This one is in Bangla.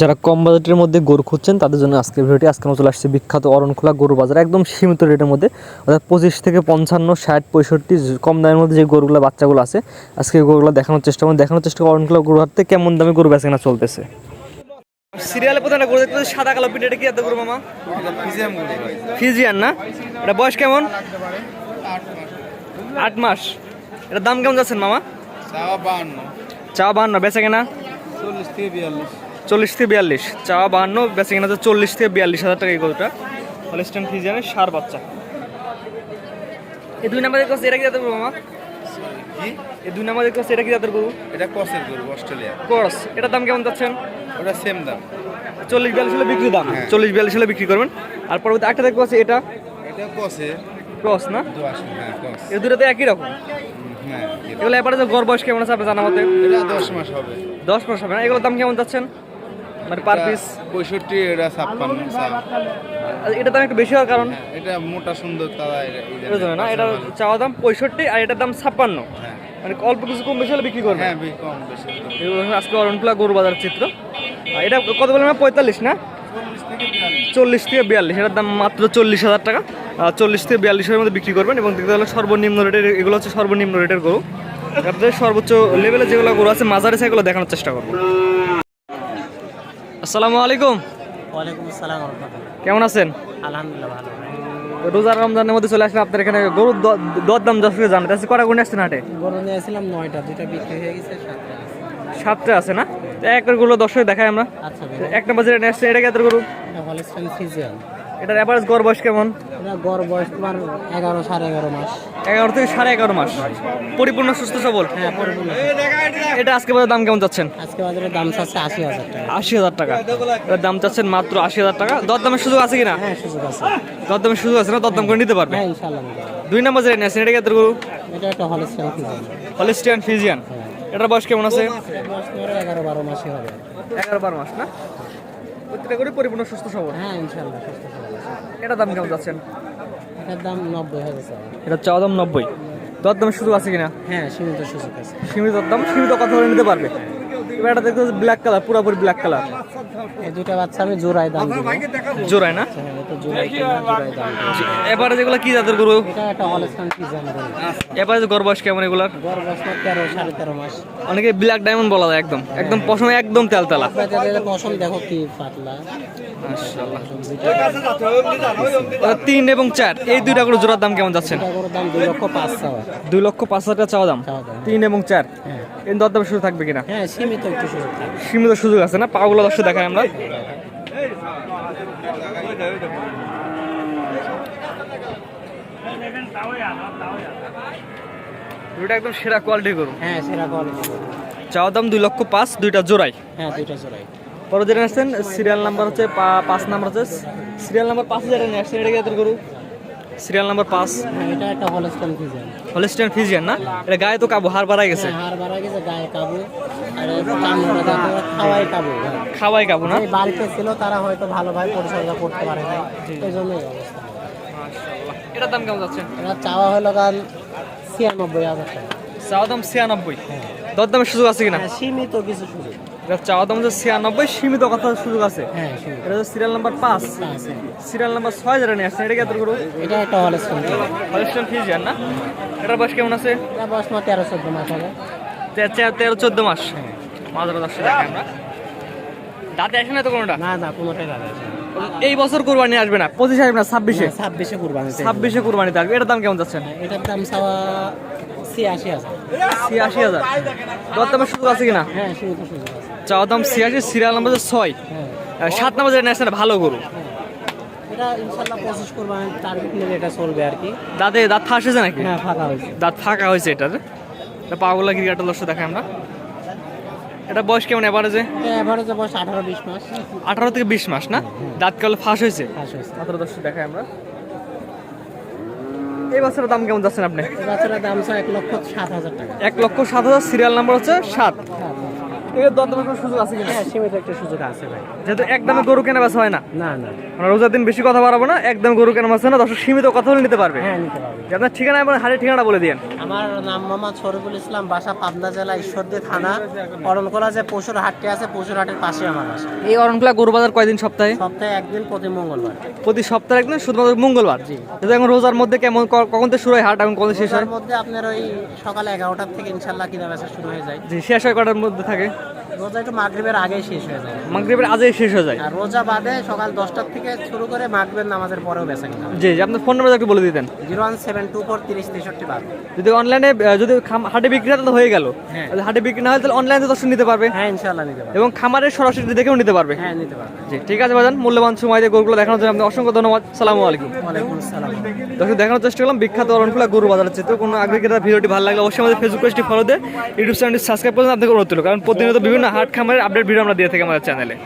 যারা কম বাজেটের মধ্যে গরু খুঁজছেন তাদের জন্য আজকে ভিডিওটি। আজকে চলে আসছে বিখ্যাত অরণখোলা গরু বাজার একদম সীমিত রেটের মধ্যে। অর্থাৎ পঁচিশ থেকে পঞ্চান্ন ষাট পঁয়ষট্টি কম দামের মধ্যে যে গরুগুলো বাচ্চাগুলো আছে আজকে গরুগুলো দেখানোর চেষ্টা করুন দেখানোর চেষ্টা করুন অরণখোলা গরু হাতে কেমন দামে গরু বেচাকেনা চলতেছে। সিরিয়ালে প্রথমে গরু দেখতে সাদা কালো পিঠে এটা কি এত গরু মামা? ফিজিয়ান না? এটা বয়স কেমন? আট মাস। এটা দাম কেমন যাচ্ছেন মামা? চাওয়া বাহান্ন। চা বাহান্ন বেচা কেনা চল্লিশ থেকে বিয়াল্লিশ। চল্লিশ থেকে বিয়াল্লিশ। চা বাহান্ন বেচা কেনা হচ্ছে চল্লিশ থেকে বিয়াল্লিশ হাজার টাকা এই গরুটা। হলিস্টান ফিজিয়ানের সার বাচ্চা। এই দুই নাম্বার দেখতে পাচ্ছি, এটা কি গরু মামা? এই দুই নাম্বার দেখতে পাচ্ছি, এটা কি জাতের গরু? এটা কসের গরু অস্ট্রেলিয়া। ক্রস। এটার দাম কেমন যাচ্ছেন ওটা সেম দাম। চল্লিশ বিয়াল্লিশ হলে বিক্রি দাম। হ্যাঁ। চল্লিশ বিয়াল্লিশ হলে বিক্রি করবেন। আর পরবর্তী একটা দেখতে পাচ্ছি এটা? এটা কসে ক্রস না? হ্যাঁ কস এই দুটোতে একই রকম। হ্যাঁ এগুলো এবারে যে গড় বয়স কেমন আছে আপনার জানা মতে? দশ মাস হবে। দশ মাস হবে না? এগুলোর দাম কেমন যাচ্ছেন মানে পার পিস পঁয়ষট্টি এটা ছাপ্পান্ন চা- এটা দাম একটু বেশি হওয়ার কারণ? হ্যাঁ এটা মোটা সুন্দর তারা না? এটা চাওয়া দাম পঁয়ষট্টি আর এটার দাম ছাপ্পান্ন। হ্যাঁ। মানে অল্প কিছু কম বেশি হলে বিক্রি করবে হ্যাঁ কম বেশি আজকে অরণখোলা গরু বাজার চিত্র। আর এটা কত বললাম না? পঁয়তাল্লিশ না? চল্লিশ থেকে বিয়াল্লিশ। এটার দাম মাত্র চল্লিশ হাজার টাকা। চল্লিশ থেকে বিয়াল্লিশের মধ্যে বিক্রি করবেন এবং দেখতে হলে সর্বনিম্ন রেটের এগুলো হচ্ছে সর্বনিম্ন রেটের গরু। আপনাদের সর্বোচ্চ লেভেলে যেগুলো গরু আছে মাঝারি সেগুলো দেখানোর চেষ্টা করব। আসসালামু আলাইকুম। ওয়ালাইকুম আসসালাম কেমন আছেন? আলহামদুলিল্লাহ ভালো রোজার রমজানের মধ্যে চলে আসলে আপনার এখানে গরুর দরদাম দর দাম দর্শকে জানাতে আছে কটা গুণে আসছেন হাটে? গরু নিয়ে আসলাম নয়টা দুইটা বিক্রি হয়ে গেছে সাতটা আছে। না? তো একগুলো দর্শক দেখায় আমরা। আচ্ছা এক নম্বর যেটা নিয়ে আসছে এটা কত গরু? এটা অ্যাভারেজ গড় বয়স কেমন? গড় বয়স তোমার এগারো সাড়ে এগারো মাস। এগারো থেকে সাড়ে এগারো মাস। পরিপূর্ণ সুস্থ সবল? হ্যাঁ পরিপূর্ণ। এটা আজকে বাজার দাম কেমন আজকে বাজারে দাম চাচ্ছে আশি হাজার টাকা। আশি হাজার টাকা। এটার দাম চাচ্ছেন মাত্র আশি হাজার টাকা। দরদামের সুযোগ আছে কিনা? হ্যাঁ সুযোগ আছে। দরদামের সুযোগ আছে না? দরদাম করে নিতে পারবে? হ্যাঁ দুই নম্বর নিয়ে এটা কেতর গরু এটা একটা হলিস্টাইন ফিজিয়ান হলিস্টিয়ান ফিজিয়ান এটার বয়স কেমন আছে? এগারো বারো মাসে হবে। এগারো বারো মাস না? প্রত্যেকটা করে পরিপূর্ণ সুস্থ সবল। হ্যাঁ ইনশাল্লাহ সুস্থ সবল। এটা দাম কেমন যাচ্ছেন? এটার দাম নব্বই হাজার এটা চাওয়া দাম নব্বই। দরদামের সুযোগ আছে কিনা? হ্যাঁ সীমিত সুযোগ আছে। সীমিত দাম সীমিত কথা বলে নিতে পারবে। এবার এটা দেখতে ব্ল্যাক কালার পুরোপুরি ব্ল্যাক কালার এই দুইটা বাচ্চা আমি জোড়ায় দাম জোড়ায় না? হ্যাঁ। এবারে যেগুলো কি জাতের গরু? এবারে যে কেমন এগুলার? গড় বয়স তোমার তেরো সাড়ে তেরো মাস। অনেকে ব্ল্যাক ডায়মন্ড বলা যায় একদম। একদম পশমে একদম তেলতেলা পশম দেখো কি পাতলা। মাশাআল্লাহ। পশম দুইটা আহ, তিন এবং চার। এই দুইটা করে জোড়ার দাম কেমন দাম দুই লক্ষ পাঁচ হাজার টাকা চাওয়া দাম? তিন এবং চার? হ্যাঁ। এই দরদাম শুরু থাকবে কিনা? হ্যাঁ সীমিত সুযোগ সীমিত সুযোগ আছে না? পাগুলো দর্শক দেখায় আমরা? একদম সেরা কোয়ালিটি করুন হ্যাঁ সেরা কোয়ালিটি চাওয়া দাম দুই লক্ষ পাঁচ দুইটা জোড়াই। হ্যাঁ দুইটা জোড়াই। পরে যেটা আসছেন সিরিয়াল নাম্বার হচ্ছে পা- পাঁচ নাম্বার হচ্ছে সিরিয়াল নাম্বার পাঁচ যেটা নিয়ে আসছেন এটা কি গরু। সিরিয়াল নাম্বার পাঁচ। হ্যাঁ এটা একটা হলস্টন ফিজিয়ান হলিস্টিয়ান ফিজিয়ান না? এটা গায়ে তো কাবু হার বাড়াই গেছে। হ্যাঁ হাড় বাড়া গেছে গায়ে কাবু। আর খাওয়াই কাবু হ্যাঁ। খাওয়াই কাবু না? বাড়িতে ছিল তারা হয়তো ভালোভাবে পরিচর্যা করতে পারে না এই জন্যই অবস্থা। এটার দাম কেমন যাচ্ছে? এটা চাওয়া হলো গান ছিয়ানব্বই হাজার টাকা। চাওয়া দাম ছিয়ানব্বই। দরদামের সুযোগ আছে কিনা? সীমিত কিছু সুযোগ। এটা চাওয়া দাম হচ্ছে ছিয়ানব্বই সীমিত কথা সুযোগ আছে। হ্যাঁ এটা হচ্ছে সিরিয়াল নাম্বার পাঁচ। সিরিয়াল নাম্বার ছয় নিয়ে আসছেন এটা কি এত এটা একটা হলস্টন ফিজিয়ান হলিস্টিয়ান না? এটার বয়স কেমন আছে? বয়স তেরো চোদ্দ মাস হবে। তে- তে- তেরো চোদ্দ মাস। মাঝারো দশ দেখে আমরা। দাঁতে আসে না তো কোনোটা? না না কোনোটাই এই বছর কোরবানি আসবে না পঁচিশে আসবে না ছাব্বিশে? ছাব্বিশে কুরবানি ছাব্বিশে কোরবানিতে আসবে এটার দাম কেমন যাচ্ছেন এটার দাম ছিয়াশি হাজার। ছিয়াশি হাজার। দরদামের সুযোগ আছে কিনা? হ্যাঁ সীমিত সুযোগ চাওয়া দাম ছিয়াশি সিরিয়াল নাম্বার ছয়। হ্যাঁ। সাত নাম্বার যেটা নিয়ে ভালো গরু। এটা টার্গেট নিলে এটা চলবে আর কি। দাঁতে দাঁত ফাঁসেছে নাকি? হ্যাঁ ফাঁকা হয়েছে। দাঁত ফাঁকা হয়েছে এটার। এটা পাগলা ক্রিকেটার দর্শক দেখাই আমরা। এটা বয়স কেমন এভারেজে বয়স আঠারো বিশ মাস। আঠারো থেকে বিশ মাস না? দাঁত কালে ফাঁস হয়েছে? পাস হয়েছে। দর্শক দেখাই আমরা? এই দাম কেমন যাচ্ছেন আপনি? বাচ্চাটার দাম এক লক্ষ সাত হাজার টাকা। এক লক্ষ সাত হাজার সিরিয়াল নাম্বার হচ্ছে সাত। এর দরদামের কোনো সুযোগ আছে কিনা? হ্যাঁ সীমিত একটা সুযোগ আছে ভাই। যেহেতু একদমে গরু কেনা বেচা হয় না। না না। আমরা রোজার দিন বেশি কথা বাড়াবো না একদম গরু কেনা বেচা না দর্শক সীমিত কথা হলে নিতে পারবে। হ্যাঁ নিতে পারবে। আপনার ঠিকানা এবং হাটের ঠিকানা বলে দিন আমার নাম মোহাম্মদ শরীফুল ইসলাম বাসা পাবনা জেলা ঈশ্বরদী থানা করণকোলা যে পশুর হাটটি আছে পশুর হাটের পাশে আমার বাসা। এই অরণখোলা গরু বাজার কয়দিন সপ্তাহে? সপ্তাহে একদিন প্রতি মঙ্গলবার। প্রতি সপ্তাহে একদিন শুধুমাত্র মঙ্গলবার? জি। এখন রোজার মধ্যে কেমন কখন থেকে শুরু হয় হাট? এবং কখন শেষ হয়? মধ্যে আপনার ওই সকাল এগারোটার থেকে ইনশাল্লাহ কিনা বেচা শুরু হয়ে যায়। জি শেষ হয় কটার মধ্যে থাকে? রোজা একটু মাগরিবের আগেই শেষ হয়ে যায়। মাগরিবের শেষ হয়ে যায়? আর রোজা বাদে সকাল দশটার থেকে শুরু করে মাগরিবের নামাজের পরেও বেচা কিনা জি জি আপনার ফোন নাম্বার একটু বলে দিতেন। Zero one seven two four তিরিশ তেষট্টি বাদ যদি অনলাইনে যদি হাটে বিক্রি হয় তাহলে হয়ে গেল। হ্যাঁ। হাটে বিক্রি না হয় তাহলে অনলাইনে দর্শন নিতে পারবে। হ্যাঁ ইনশাল্লাহ নিতে পারবে। এবং খামারের সরাসরি দেখেও নিতে পারবে। হ্যাঁ নিতে পারবে। জি ঠিক আছে বাজান মূল্যবান সময় দিয়ে গরুগুলো দেখানোর জন্য আপনাকে অসংখ্য ধন্যবাদ। সালামু আলাইকুম। ওয়ালাইকুম আসসালাম। দর্শক দেখানোর চেষ্টা করলাম বিখ্যাত অরণখোলা গরু বাজারের চিত্র। কোনো আগ্রহী ভিডিওটি ভালো লাগলে অবশ্যই আমাদের ফেসবুক পেজটি ফলো দিয়ে ইউটিউব চ্যানেলটি সাবস্ক্রাইব করুন। আপনাকে অনুরোধ করল কারণ প্রতিনিয়ত বিভিন্ন হাট খামারের আপডেট ভিডিও আমরা দিয়ে থাকি আমাদের চ্যানেলে